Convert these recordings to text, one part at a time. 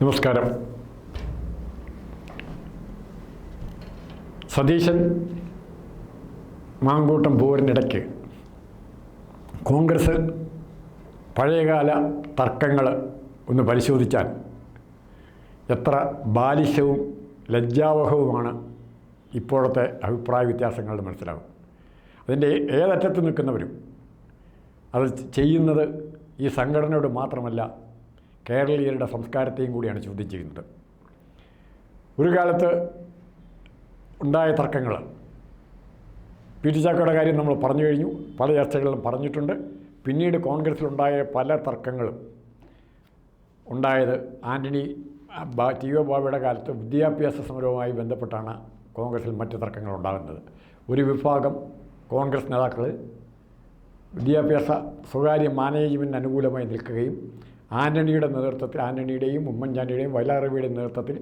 നമസ്കാരം. സതീശൻ മാങ്കൂട്ടം പോരിനിടയ്ക്ക് കോൺഗ്രസ് പഴയകാല തർക്കങ്ങൾ ഒന്ന് പരിശോധിച്ചാൽ എത്ര ബാലിശവും ലജ്ജാവഹവുമാണ് ഇപ്പോഴത്തെ അഭിപ്രായ വ്യത്യാസങ്ങളുടെ മനസ്സിലാകും അതിന്റെ ഏതറ്റത്ത് നിൽക്കുന്നവരും അത് ചെയ്യുന്നത് ഈ സംഘടനയോട് മാത്രമല്ല കേരളീയരുടെ സംസ്കാരത്തെയും കൂടിയാണ് ചോദ്യം ചെയ്യുന്നത്. ഒരു കാലത്ത് ഉണ്ടായ തർക്കങ്ങൾ. പി ടി ചാക്കോയുടെ കാര്യം നമ്മൾ പറഞ്ഞു കഴിഞ്ഞു. പല ചർച്ചകളിലും പറഞ്ഞിട്ടുണ്ട്. പിന്നീട് കോൺഗ്രസ്സിലുണ്ടായ പല തർക്കങ്ങളും ഉണ്ടായത് ആന്റണി ടി ഒ ബാബയുടെ കാലത്ത് വിദ്യാഭ്യാസ സമരവുമായി ബന്ധപ്പെട്ടാണ് കോൺഗ്രസ്സിൽ മറ്റ് തർക്കങ്ങൾ ഉണ്ടാകുന്നത്. ഒരു വിഭാഗം കോൺഗ്രസ് നേതാക്കൾ വിദ്യാഭ്യാസ സ്വകാര്യ മാനേജ്മെന്റിന് അനുകൂലമായി നിൽക്കുകയും ആന്റണിയുടെ നേതൃത്വത്തിൽ ആന്റണിയുടെയും ഉമ്മൻചാണ്ടിയുടെയും വയലാറബിയുടെയും നേതൃത്വത്തിൽ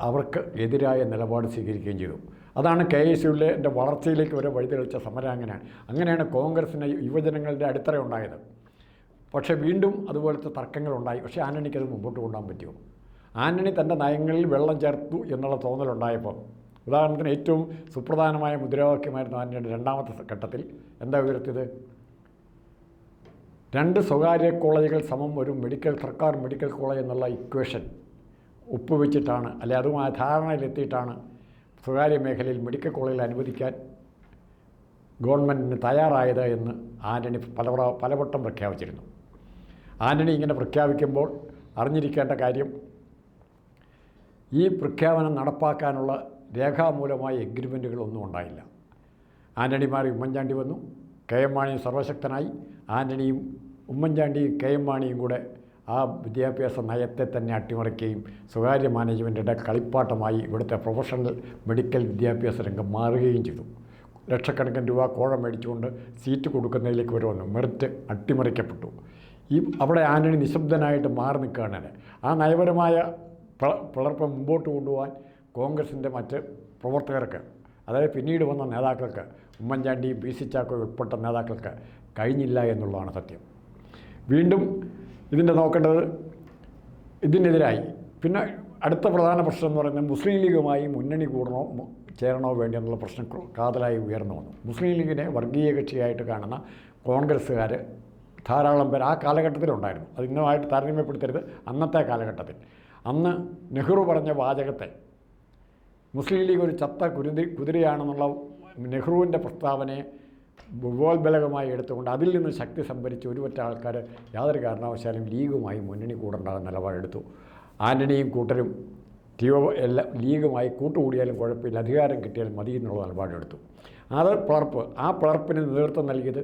അവർക്ക് എതിരായ നിലപാട് സ്വീകരിക്കുകയും ചെയ്തു. അതാണ് കെ എസ് യുവിലെ എന്റെ വളർച്ചയിലേക്ക് വരെ വഴിതെളിച്ച സമരം അങ്ങനെയാണ് അങ്ങനെയാണ് കോൺഗ്രസിന്റെ യുവജനങ്ങളുടെ അടിത്തറ ഉണ്ടായത്. പക്ഷേ വീണ്ടും അതുപോലത്തെ തർക്കങ്ങളുണ്ടായി പക്ഷേ ആന്റണിക്ക് അത് മുമ്പോട്ട് കൊണ്ടുപോകാൻ പറ്റുമോ? ആന്റണി തന്റെ നയങ്ങളിൽ വെള്ളം ചേർത്തു എന്നുള്ള തോന്നലുണ്ടായപ്പോൾ ഉദാഹരണത്തിന് ഏറ്റവും സുപ്രധാനമായ മുദ്രാവാക്യമായിരുന്നു ആന്റണിയുടെ രണ്ടാമത്തെ ഘട്ടത്തിൽ. എന്താ ഉയർത്തിയത് രണ്ട് സ്വകാര്യ കോളേജുകൾ സമം ഒരു മെഡിക്കൽ സർക്കാർ മെഡിക്കൽ കോളേജ് എന്നുള്ള ഇക്വേഷൻ ഒപ്പുവെച്ചിട്ടാണ് അല്ലെ അതുമായ ധാരണയിലെത്തിയിട്ടാണ് സ്വകാര്യ മേഖലയിൽ മെഡിക്കൽ കോളേജിൽ അനുവദിക്കാൻ ഗവൺമെന്റിന് തയ്യാറായത് എന്ന് ആന്റണി പല പലവട്ടം പ്രഖ്യാപിച്ചിരുന്നു. ആന്റണി ഇങ്ങനെ പ്രഖ്യാപിക്കുമ്പോൾ അറിഞ്ഞിരിക്കേണ്ട കാര്യം ഈ പ്രഖ്യാപനം നടപ്പാക്കാനുള്ള രേഖാമൂലമായ എഗ്രിമെന്റുകളൊന്നും ഉണ്ടായില്ല. ആന്റണിമാർ ഉമ്മൻചാണ്ടി വന്നു. കെ എം മാണി സർവശക്തനായി. ആന്റണിയും ഉമ്മൻചാണ്ടിയും കെ എം മാണിയും കൂടെ ആ വിദ്യാഭ്യാസ നയത്തെ തന്നെ അട്ടിമറിക്കുകയും സ്വകാര്യ മാനേജ്മെന്റിന്റെ കളിപ്പാട്ടമായി ഇവിടുത്തെ പ്രൊഫഷണൽ മെഡിക്കൽ വിദ്യാഭ്യാസ രംഗം മാറുകയും ചെയ്തു. ലക്ഷക്കണക്കിന് രൂപ കോഴ മേടിച്ചുകൊണ്ട് സീറ്റ് കൊടുക്കുന്നതിലേക്ക് വരെ വന്നു മെറിറ്റ് അട്ടിമറിക്കപ്പെട്ടു. ഈ അവിടെ ആന്റണി നിശബ്ദനായിട്ട് മാറി നിൽക്കുകയാണ് ആ നയപരമായ പിളർപ്പ് മുമ്പോട്ട് കൊണ്ടുപോകാൻ കോൺഗ്രസിന്റെ മറ്റ് പ്രവർത്തകർക്ക് അതായത് പിന്നീട് വന്ന നേതാക്കൾക്ക് ഉമ്മൻചാണ്ടി പി സി ചാക്കോ ഉൾപ്പെട്ട നേതാക്കൾക്ക് കഴിഞ്ഞില്ല എന്നുള്ളതാണ് സത്യം. വീണ്ടും ഇതിന്റെ നോക്കേണ്ടത് ഇതിനെതിരായി. പിന്നെ അടുത്ത പ്രധാന പ്രശ്നം എന്ന് പറയുന്നത് മുസ്ലിം ലീഗുമായി മുന്നണി കൂടണോ ചേരണോ വേണ്ടി എന്നുള്ള പ്രശ്നം കാതലായി ഉയർന്നു വന്നു. മുസ്ലിം ലീഗിനെ വർഗീയ കക്ഷിയായിട്ട് കാണുന്ന കോൺഗ്രസ്സുകാർ ധാരാളം പേർ ആ കാലഘട്ടത്തിലുണ്ടായിരുന്നു. അത് ഇന്നുമായിട്ട് താരതമ്യപ്പെടുത്തരുത്. അന്നത്തെ കാലഘട്ടത്തിൽ. അന്ന് നെഹ്റു പറഞ്ഞ വാചകത്തെ മുസ്ലിം ലീഗ് ഒരു ചത്ത കുരുതി കുതിരയാണെന്നുള്ള നെഹ്റുവിന്റെ പ്രസ്താവനയെ ഉപോത്ബലകമായി എടുത്തുകൊണ്ട് അതിൽ നിന്ന് ശക്തി സംഭരിച്ച് ഒരുപറ്റ ആൾക്കാർ യാതൊരു കാരണവശാലും ലീഗുമായി മുന്നണി കൂടേണ്ട നിലപാടെടുത്തു. ആന്റണിയും കൂട്ടരും ടിഒ എല്ലാം ലീഗുമായി കൂട്ടുകൂടിയാലും കുഴപ്പമില്ല. അധികാരം കിട്ടിയാലും മതി എന്നുള്ള നിലപാടെടുത്തു. അത് പിളർപ്പ് ആ പിളർപ്പിന് നേതൃത്വം നൽകിയത്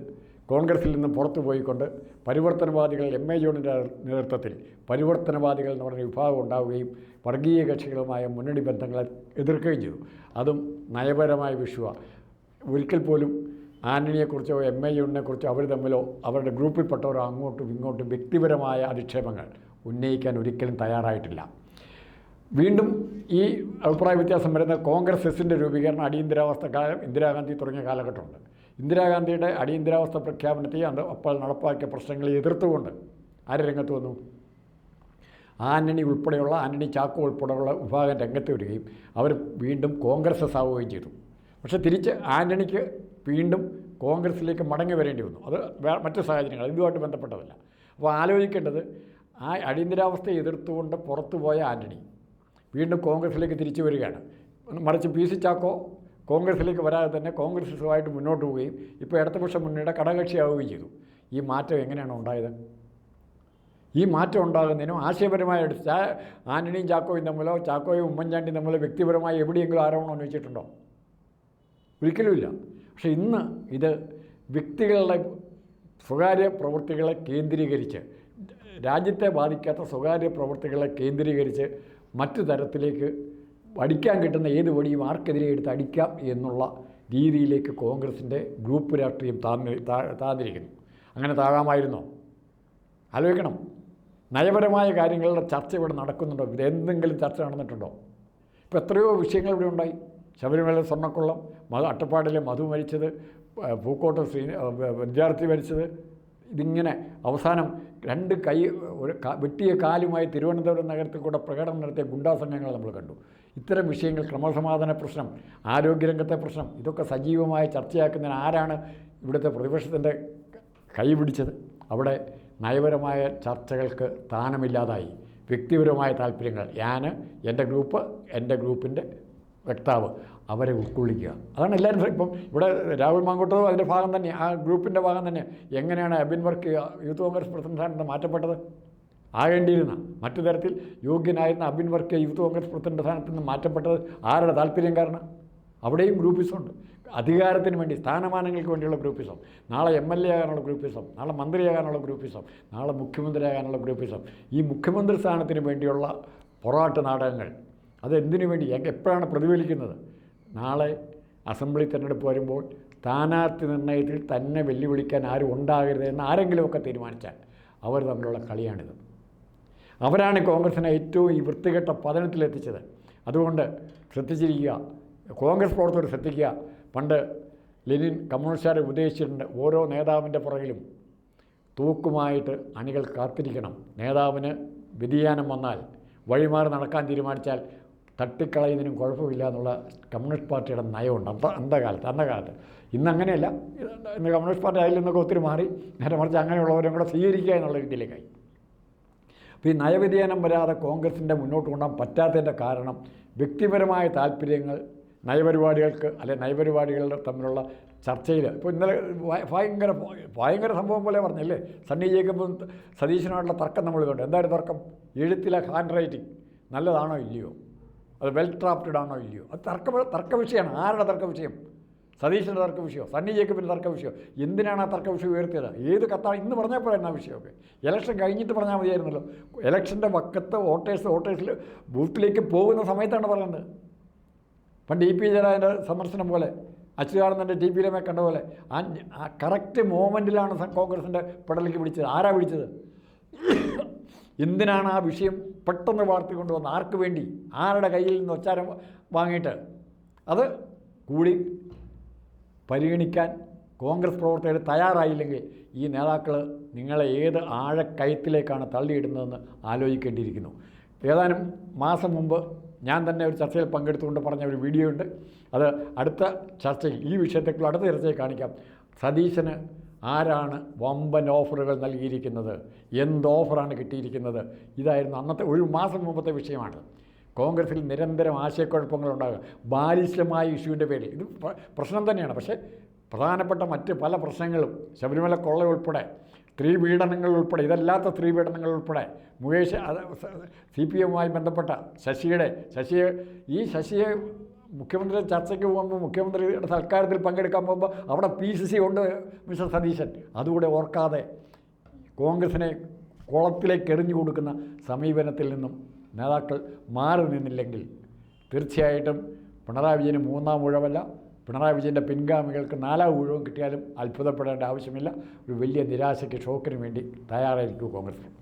കോൺഗ്രസിൽ നിന്ന് പുറത്തു പോയിക്കൊണ്ട് പരിവർത്തനവാദികൾ എം എ ജോണിന്റെ നേതൃത്വത്തിൽ പരിവർത്തനവാദികൾ എന്ന് പറഞ്ഞ വിഭാഗം ഉണ്ടാവുകയും വർഗീയ കക്ഷികളുമായ മുന്നണി ബന്ധങ്ങളെ എതിർക്കുകയും ചെയ്തു. അതും നയപരമായ വിഷുവാണ് ഒരിക്കൽ പോലും ആന്റണിയെക്കുറിച്ചോ എം എ ജോണിനെക്കുറിച്ചോ അവർ തമ്മിലോ അവരുടെ ഗ്രൂപ്പിൽപ്പെട്ടവരോ അങ്ങോട്ടും ഇങ്ങോട്ടും വ്യക്തിപരമായ അധിക്ഷേപങ്ങൾ ഉന്നയിക്കാൻ ഒരിക്കലും തയ്യാറായിട്ടില്ല. വീണ്ടും ഈ അഭിപ്രായ വ്യത്യാസം വരുന്ന കോൺഗ്രസ് എസിന്റെ രൂപീകരണം അടിയന്തരാവസ്ഥ കാലം ഇന്ദിരാഗാന്ധി തുടങ്ങിയ കാലഘട്ടമുണ്ട്. ഇന്ദിരാഗാന്ധിയുടെ അടിയന്തരാവസ്ഥ പ്രഖ്യാപനത്തെ അപ്പോൾ നടപ്പാക്കിയ പ്രശ്നങ്ങളെ എതിർത്തുകൊണ്ട് ആര് രംഗത്ത് വന്നു? ആന്റണി ഉൾപ്പെടെയുള്ള ആന്റണി ചാക്കോ ഉൾപ്പെടെയുള്ള വിഭാഗം രംഗത്ത് വരികയും അവർ വീണ്ടും കോൺഗ്രസ് ആവുകയും ചെയ്തു. പക്ഷേ തിരിച്ച് ആന്റണിക്ക് വീണ്ടും കോൺഗ്രസ്സിലേക്ക് മടങ്ങി വരേണ്ടി വന്നു. അത് മറ്റു സാഹചര്യങ്ങൾ ഇതുമായിട്ട് ബന്ധപ്പെട്ടതല്ല. അപ്പോൾ ആലോചിക്കേണ്ടത് ആ അടിയന്തരാവസ്ഥയെ എതിർത്തുകൊണ്ട് പുറത്തുപോയ ആന്റണി വീണ്ടും കോൺഗ്രസ്സിലേക്ക് തിരിച്ചു വരികയാണ്. മറിച്ച് പി സി ചാക്കോ കോൺഗ്രസ്സിലേക്ക് വരാതെ തന്നെ കോൺഗ്രസുമായിട്ട് മുന്നോട്ട് പോവുകയും ഇപ്പോൾ ഇടതുപക്ഷ മുന്നണിയുടെ ഘടകകക്ഷിയാവുകയും ചെയ്തു. ഈ മാറ്റം എങ്ങനെയാണ് ഉണ്ടായത്? ഈ മാറ്റം ഉണ്ടാകുന്നതിനും ആശയപരമായ ആന്റണിയും ചാക്കോയും തമ്മിലോ ചാക്കോയും ഉമ്മൻചാണ്ടിയും തമ്മിലോ വ്യക്തിപരമായി എവിടെയെങ്കിലും ആരോപണം ഉന്നയിച്ചിട്ടുണ്ടോ? ഒരിക്കലുമില്ല പക്ഷേ ഇന്ന് ഇത് വ്യക്തികളുടെ സ്വകാര്യ പ്രവൃത്തികളെ കേന്ദ്രീകരിച്ച് രാജ്യത്തെ ബാധിക്കാത്ത സ്വകാര്യ പ്രവൃത്തികളെ കേന്ദ്രീകരിച്ച് മറ്റു തരത്തിലേക്ക് അടിക്കാൻ കിട്ടുന്ന ഏത് വടിയും ആർക്കെതിരെ എടുത്ത് അടിക്കാം എന്നുള്ള രീതിയിലേക്ക് കോൺഗ്രസിന്റെ ഗ്രൂപ്പ് രാഷ്ട്രീയം താഴ്ന്ന് താഴ്ന്നിരിക്കുന്നു അങ്ങനെ താഴാമായിരുന്നോ ആലോചിക്കണം. നയപരമായ കാര്യങ്ങളുടെ ചർച്ച ഇവിടെ നടക്കുന്നുണ്ടോ? ഇത് എന്തെങ്കിലും ചർച്ച നടന്നിട്ടുണ്ടോ? ഇപ്പോൾ എത്രയോ വിഷയങ്ങൾ ഇവിടെ ഉണ്ടായി. ശബരിമല സ്വർണക്കൊള്ളം മധു അട്ടപ്പാടിലെ മധു മരിച്ചത് പൂക്കോട്ട് ശ്രീ വിദ്യാർത്ഥി മരിച്ചത്. ഇതിങ്ങനെ അവസാനം രണ്ട് കൈ ഒരു വെട്ടിയ കാലുമായി തിരുവനന്തപുരം നഗരത്തിൽ കൂടെ പ്രകടനം നടത്തിയ ഗുണ്ടാ സംഘങ്ങൾ നമ്മൾ കണ്ടു. ഇത്തരം വിഷയങ്ങൾ ക്രമസമാധാന പ്രശ്നം ആരോഗ്യരംഗത്തെ പ്രശ്നം ഇതൊക്കെ സജീവമായി ചർച്ചയാക്കുന്നതിന് ആരാണ് ഇവിടുത്തെ പ്രതിപക്ഷത്തിന്റെ കൈ പിടിച്ചത്? അവിടെ നയപരമായ ചർച്ചകൾക്ക് സ്ഥാനമില്ലാതായി. വ്യക്തിപരമായ താല്പര്യങ്ങൾ. ഞാൻ എന്റെ ഗ്രൂപ്പ് എന്റെ ഗ്രൂപ്പിന്റെ വക്താവ് അവരെ ഉൾക്കൊള്ളിക്കുക. അതാണ് എല്ലാവരും ഇപ്പം ഇവിടെ രാഹുൽ മാങ്കോട്ടതും അതിന്റെ ഭാഗം തന്നെ ആ ഗ്രൂപ്പിന്റെ ഭാഗം തന്നെ. എങ്ങനെയാണ് അബിൻ വർക്ക് യൂത്ത് കോൺഗ്രസ് പ്രസിഡന്റ് മാറ്റപ്പെട്ടത്? ആകേണ്ടിയിരുന്ന മറ്റു തരത്തിൽ യോഗ്യനായിരുന്ന അബിൻ വർക്ക് യൂത്ത് കോൺഗ്രസ് പ്രസിഡന്റ് സ്ഥാനത്ത് നിന്ന് മാറ്റപ്പെട്ടത് ആരുടെ താല്പര്യം കാരണം? അവിടെയും ഗ്രൂപ്പിസമുണ്ട് അധികാരത്തിന് വേണ്ടി സ്ഥാനമാനങ്ങൾക്ക് വേണ്ടിയുള്ള ഗ്രൂപ്പിസം. നാളെ എം എൽ എ ആകാനുള്ള ഗ്രൂപ്പിസം. നാളെ മന്ത്രിയാകാനുള്ള ഗ്രൂപ്പിസം. നാളെ മുഖ്യമന്ത്രിയാകാനുള്ള ഗ്രൂപ്പിസം. ഈ മുഖ്യമന്ത്രി സ്ഥാനത്തിന് വേണ്ടിയുള്ള പൊറാട്ട് നാടകങ്ങൾ അതെന്തിനു വേണ്ടി എപ്പോഴാണ് പ്രതിഫലിക്കുന്നത്? നാളെ അസംബ്ലി തിരഞ്ഞെടുപ്പ് വരുമ്പോൾ സ്ഥാനാർത്ഥി നിർണയത്തിൽ തന്നെ വെല്ലുവിളിക്കാൻ ആരും ഉണ്ടാകരുത് എന്ന് ആരെങ്കിലുമൊക്കെ തീരുമാനിച്ചാൽ അവർ തമ്മിലുള്ള കളിയാണിത്. അവരാണ് കോൺഗ്രസിനെ ഏറ്റവും ഈ വൃത്തികെട്ട പതനത്തിലെത്തിച്ചത്. അതുകൊണ്ട് ശ്രദ്ധിച്ചിരിക്കുക. കോൺഗ്രസ് പ്രവർത്തകർ ശ്രദ്ധിക്കുക. പണ്ട് ലെനിൻ കമ്മ്യൂണിസ്റ്റുകാരെ ഉപദേശിച്ചിട്ടുണ്ട് ഓരോ നേതാവിന്റെ പുറകിലും തൂക്കുമായിട്ട് അണികൾ കാത്തിരിക്കണം. നേതാവിന് വ്യതിയാനം വന്നാൽ വഴിമാറി നടക്കാൻ തീരുമാനിച്ചാൽ തട്ടിക്കളയുന്നതിനും കുഴപ്പമില്ല എന്നുള്ള കമ്മ്യൂണിസ്റ്റ് പാർട്ടിയുടെ നയമുണ്ട്. അന്ത അന്തകാലത്ത് അന്നകാലത്ത് ഇന്ന് അങ്ങനെയല്ല. ഇന്ന് കമ്മ്യൂണിസ്റ്റ് പാർട്ടി അതിൽ നിന്നൊക്കെ ഒത്തിരി മാറി. നേരെ മറിച്ച് അങ്ങനെയുള്ളവരും കൂടെ സ്വീകരിക്കുക എന്നുള്ള രീതിയിലേക്കായി അപ്പോൾ ഈ നയവ്യതിയാനം വരാതെ കോൺഗ്രസിന്റെ മുന്നോട്ട് കൊണ്ടുപോകാൻ പറ്റാത്തതിന്റെ കാരണം വ്യക്തിപരമായ താല്പര്യങ്ങൾ നയപരിപാടികൾക്ക് അല്ലെ നയപരിപാടികളുടെ തമ്മിലുള്ള ചർച്ചയിൽ ഇപ്പോൾ ഇന്നലെ ഭയ- ഭയങ്കര ഭയങ്കര സംഭവം പോലെ പറഞ്ഞല്ലേ? സണ്ണി ജേക്കബും സതീശനുമായിട്ടുള്ള തർക്കം നമ്മൾ കണ്ടു എന്തായാലും തർക്കം? എഴുത്തിലെ ഹാൻഡ് റൈറ്റിംഗ്. നല്ലതാണോ ഇല്ലയോ? അത് വെൽ ഡ്രാഫ്റ്റഡ് ആണോ ഇല്ലയോ? അത് തർക്ക തർക്ക വിഷയമാണ് ആരുടെ തർക്ക വിഷയം സതീശന്റെ തർക്ക വിഷയം സണ്ണി ജേക്കബിന്റെ തർക്ക വിഷയം എന്തിനാണ് ആ തർക്ക വിഷയം ഉയർത്തിയത്? ഏത് കത്താണ് ഇന്ന് പറഞ്ഞാൽ പോരായിരുന്നു ആ വിഷയമൊക്കെ? ഇലക്ഷൻ കഴിഞ്ഞിട്ട് പറഞ്ഞാൽ മതിയായിരുന്നല്ലോ. ഇലക്ഷന്റെ വക്കത്ത് വോട്ടേഴ്സ് വോട്ടേഴ്സിൽ ബൂത്തിലേക്ക് പോകുന്ന സമയത്താണ് പറയുന്നത്. പണ്ട് ഇ പി ജയരാജന്റെ സന്ദർശനം പോലെ അച്യുതാനന്ദന്റെ ടി പി രമയെ കണ്ട പോലെ ആ കറക്റ്റ് മോമെന്റിലാണ് കോൺഗ്രസിന്റെ പടലേക്ക് പിടിച്ചത്. ആരാ പിടിച്ചത്? എന്തിനാണ് ആ വിഷയം പെട്ടെന്ന് വാർത്തി കൊണ്ടുവന്ന്? ആർക്ക് വേണ്ടി? ആരുടെ കയ്യിൽ നിന്ന് ഒച്ചാരം വാങ്ങിയിട്ട്? അത് കൂടി പരിഗണിക്കാൻ കോൺഗ്രസ് പ്രവർത്തകർ തയ്യാറായില്ലെങ്കിൽ ഈ നേതാക്കൾ നിങ്ങളെ ഏത് ആഴക്കയത്തിലേക്കാണ് തള്ളിയിടുന്നതെന്ന് ആലോചിക്കേണ്ടിയിരിക്കുന്നു. ഏതാനും മാസം മുമ്പ് ഞാൻ തന്നെ ഒരു ചർച്ചയിൽ പങ്കെടുത്തുകൊണ്ട് പറഞ്ഞ ഒരു വീഡിയോ ഉണ്ട്. അത് അടുത്ത ചർച്ചയിൽ ഈ വിഷയത്തെക്കുള്ള അടുത്ത ചർച്ചയിൽ കാണിക്കാം. സതീശന് ആരാണ് വമ്പൻ ഓഫറുകൾ നൽകിയിരിക്കുന്നത്? എന്ത് ഓഫറാണ് കിട്ടിയിരിക്കുന്നത്? ഇതായിരുന്നു അന്നത്തെ ഒരു മാസം മുമ്പത്തെ വിഷയമാണ്. കോൺഗ്രസിൽ നിരന്തരം ആശയക്കുഴപ്പങ്ങളുണ്ടാകുക ബാലിശമായ ഇഷ്യൂവിന്റെ പേരിൽ. ഇത് പ്രശ്നം തന്നെയാണ്. പക്ഷേ പ്രധാനപ്പെട്ട മറ്റ് പല പ്രശ്നങ്ങളും ശബരിമല കൊള്ള ഉൾപ്പെടെ സ്ത്രീ പീഡനങ്ങൾ ഉൾപ്പെടെ ഇതല്ലാത്ത സ്ത്രീ പീഡനങ്ങൾ ഉൾപ്പെടെ മുകേഷ് സി പി എമ്മുമായി ബന്ധപ്പെട്ട ശശിയുടെ ശശിയെ ഈ ശശിയെ മുഖ്യമന്ത്രി ചർച്ചയ്ക്ക് പോകുമ്പോൾ മുഖ്യമന്ത്രിയുടെ സൽക്കാരത്തിൽ പങ്കെടുക്കാൻ പോകുമ്പോൾ അവിടെ പി സി സി ഉണ്ട് മിസ്റ്റർ സതീശൻ. അതുകൂടെ ഓർക്കാതെ കോൺഗ്രസിനെ കുളത്തിലേക്ക് എറിഞ്ഞു കൊടുക്കുന്ന സമീപനത്തിൽ നിന്നും നേതാക്കൾ മാറി നിന്നില്ലെങ്കിൽ തീർച്ചയായിട്ടും പിണറായി വിജയന് മൂന്നാം ഊഴമല്ല പിണറായി വിജയന്റെ പിൻഗാമികൾക്ക് നാലാം ഊഴവും കിട്ടിയാലും അത്ഭുതപ്പെടേണ്ട ആവശ്യമില്ല. ഒരു വലിയ നിരാശയ്ക്ക് ഷോക്കിന് വേണ്ടി തയ്യാറായിരിക്കും കോൺഗ്രസ്.